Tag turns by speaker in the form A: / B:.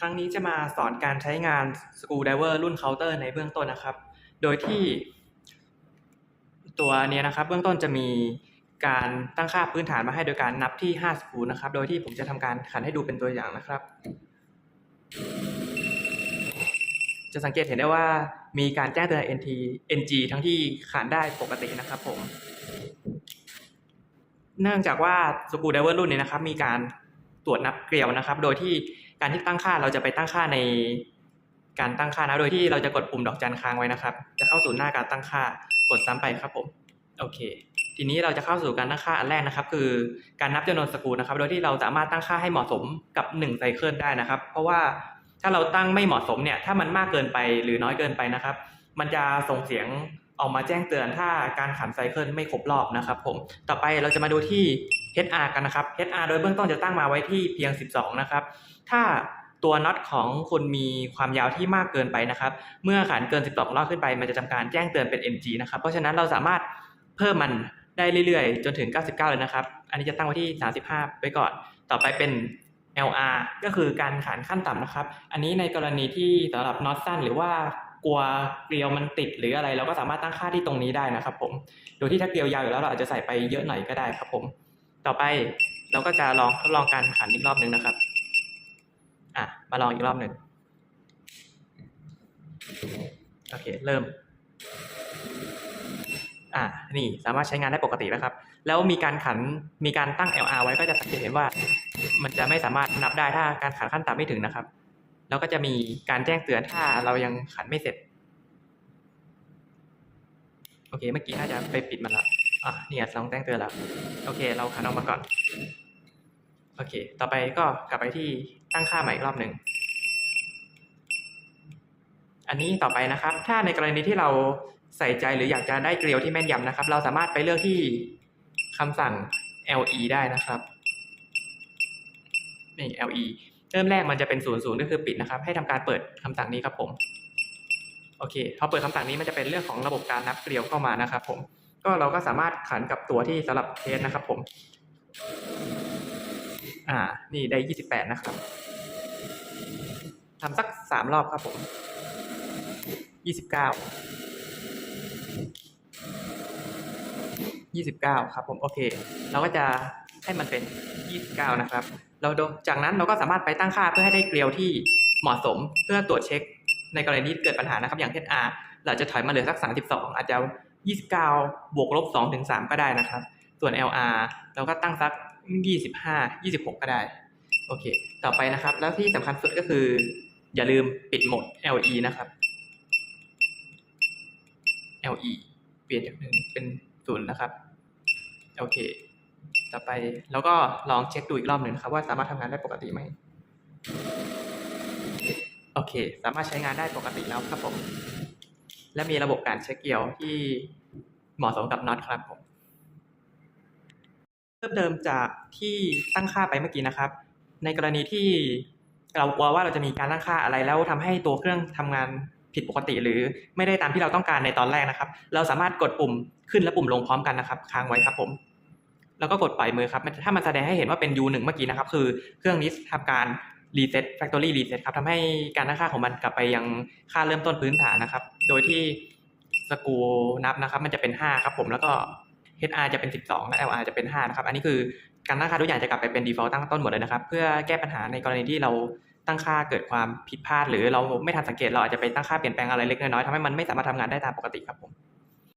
A: ครั้งนี้จะมาสอนการใช้งาน Screwdriver รุ่นเคาน์เตอร์ในเบื้องต้นนะครับ โดยที่ ตัวเนี้ยนะครับ เบื้องต้นจะมีการตั้งค่าพื้นฐานมาให้โดยการนับที่ 5 สกูนะครับ โดยที่ผมจะทำการขันให้ดูเป็นตัวอย่างนะครับ จะสังเกตเห็นได้ว่ามีการแจ้งเตือน NT NG ทั้งที่ขันได้ปกตินะครับผม เนื่องจากว่าสกู d ไดเวอร์รุ่นนี้นะครับ มีการ ตรวจนับเกลียวนะครับ โดยที่การที่ตั้งค่าเราจะไปตั้งค่าในการตั้งค่านะโดยที่เราจะกดปุ่มดอกจันค้างไว้นะครับ จะเข้าสู่หน้าการตั้งค่ากดซ้ำไปครับผมโอเค ทีนี้เราจะเข้าสู่การตั้งค่าอันแรกนะครับ คือการนับจำนวนสกรูนะครับ โดยที่เราสามารถตั้งค่าให้เหมาะสมกับ1ไซเคิลได้นะครับ เพราะว่าถ้าเราตั้งไม่เหมาะสมเนี่ยถ้ามันมากเกินไปหรือน้อยเกินไปนะครับ มันจะส่งเสียง ออกมาแจ้งเตือนถ้าการขันไซเคิลไม่ครบรอบนะครับผมต่อไปเราจะมาดูที่ HR กันนะครับ HR โดยเบื้องต้นจะตั้งมาไว้ที่เพียง 12 นะครับ ถ้าตัวน็อตของคุณมีความยาวที่มากเกินไปนะครับ เมื่อขันเกิน 12 รอบขึ้นไป มันจะทำการแจ้งเตือนเป็น NG นะครับ เพราะฉะนั้นเราสามารถเพิ่มมันได้เรื่อยๆ จนถึง 99 เลยนะครับ อันนี้จะตั้งไว้ที่ 35 ไปก่อน ต่อไปเป็น LR ก็คือการขันขั้นต่ำนะครับ อันนี้ในกรณีที่สำหรับน็อตสั้นหรือว่า กลัวเกลียวมันติดหรืออะไร เราก็สามารถตั้งค่าที่ตรงนี้ได้นะครับผม โดยที่ถ้าเกลียวยาวอยู่แล้วเราอาจจะใส่ไปเยอะหน่อยก็ได้ครับผม ต่อไปเราก็จะลองทดลองการขันอีกรอบหนึ่งนะครับ อะ มาลองอีกรอบหนึ่งโอเค เริ่ม อะ นี่สามารถใช้งานได้ปกติแล้วครับ แล้วมีการขัน มีการตั้ง LR ไว้ก็จะสังเกตเห็นว่า มันจะไม่สามารถนับได้ถ้าการขันขั้นต่ำไม่ถึงนะครับ แล้วก็จะมีการแจ้งเตือนถ้าเรายังขันไม่เสร็จ โอเค เมื่อกี้น่าจะไปปิดมันละอะเนี่ยลองแจ้งเตือนแล้ว โอเค เราขันออกมาก่อน โอเค ต่อไปก็กลับไปที่ตั้งค่าใหม่อีกรอบหนึ่ง อันนี้ต่อไปนะครับ ถ้าในกรณีที่เราใส่ใจหรืออยากจะได้เกลียวที่แม่นยำนะครับ เราสามารถไปเลือกที่คำสั่ง LE ได้นะครับ นี่ LE เริ่มแรกมันจะเป็น0ูนย์ก็คือปิดนะครับ ให้ทำการเปิดคำสั่งนี้ครับผม โอเค พอเปิดคำสั่งนี้มันจะเป็นเรื่องของระบบการนับเกลียวเข้ามานะครับผม ก็เราก็สามารถขันกับตัวที่สำหรับเทสนะครับผม อ่า นี่ได้ยี่สิบแปดนะครับทำสักสามรอบครับผมยี่สิบเก้ายี่สิบเก้าครับผม โอเค เราก็จะ ให้มันเป็นยี่สิบเก้านะครับ เราจากนั้นเราก็สามารถไปตั้งค่าเพื่อให้ได้เกลียวที่เหมาะสมเพื่อตรวจเช็ค ในกรณีที่เกิดปัญหานะครับ อย่างเช่น R เราจะถอยมาเหลือสัก 32 อาจจะ 29 บวกลบ2ถึง3ก็ได้นะครับ ส่วน LR เราก็ตั้งสัก 25 26 ก็ได้ โอเค ต่อไปนะครับ แล้วที่สำคัญสุดก็คือ อย่าลืมปิดโหมด LE นะครับ LE เปลี่ยนจากหนึ่งเป็นศูนย์นะครับ โอเค ต่อไปเราก็ลองเช็คดูอีกรอบหนึ่งนะครับว่าสามารถทำงานได้ปกติไหมโอเค สามารถใช้งานได้ปกติแล้วครับผม และมีระบบการเช็คเกียวที่เหมาะสมกับน็อตครับผมเพิ่มเติมจากที่ตั้งค่าไปเมื่อกี้นะครับ ในกรณีที่เรากลัวว่าเราจะมีการตั้งค่าอะไรแล้วทำให้ตัวเครื่องทำงานผิดปกติ หรือไม่ได้ตามที่เราต้องการในตอนแรกนะครับ เราสามารถกดปุ่มขึ้นและปุ่มลงพร้อมกันนะครับ ค้างไว้ครับผม แล้วก็กดปล่อยมือครับ ถ้ามันแสดงให้เห็นว่าเป็น U1 เมื่อกี้นะครับ คือเครื่องนี้ทำการ reset factory reset ครับทำให้การตั้งค่าของมันกลับไปยังค่าเริ่มต้นพื้นฐานนะครับ โดยที่สกูนับนะครับ มันจะเป็น 5 ครับผม แล้วก็ HR จะเป็น 12 และ LR จะเป็น 5 นะครับ อันนี้คือการตั้งค่าทุกอย่างจะกลับไปเป็น default ตั้งต้นหมดเลยนะครับ เพื่อแก้ปัญหาในกรณีที่เราตั้งค่าเกิดความผิดพลาด หรือเราไม่ทันสังเกตเราอาจจะไปตั้งค่าเปลี่ยนแปลงอะไรเล็กน้อยๆทำให้มันไม่สามารถทำงานได้ตามปกติครับผม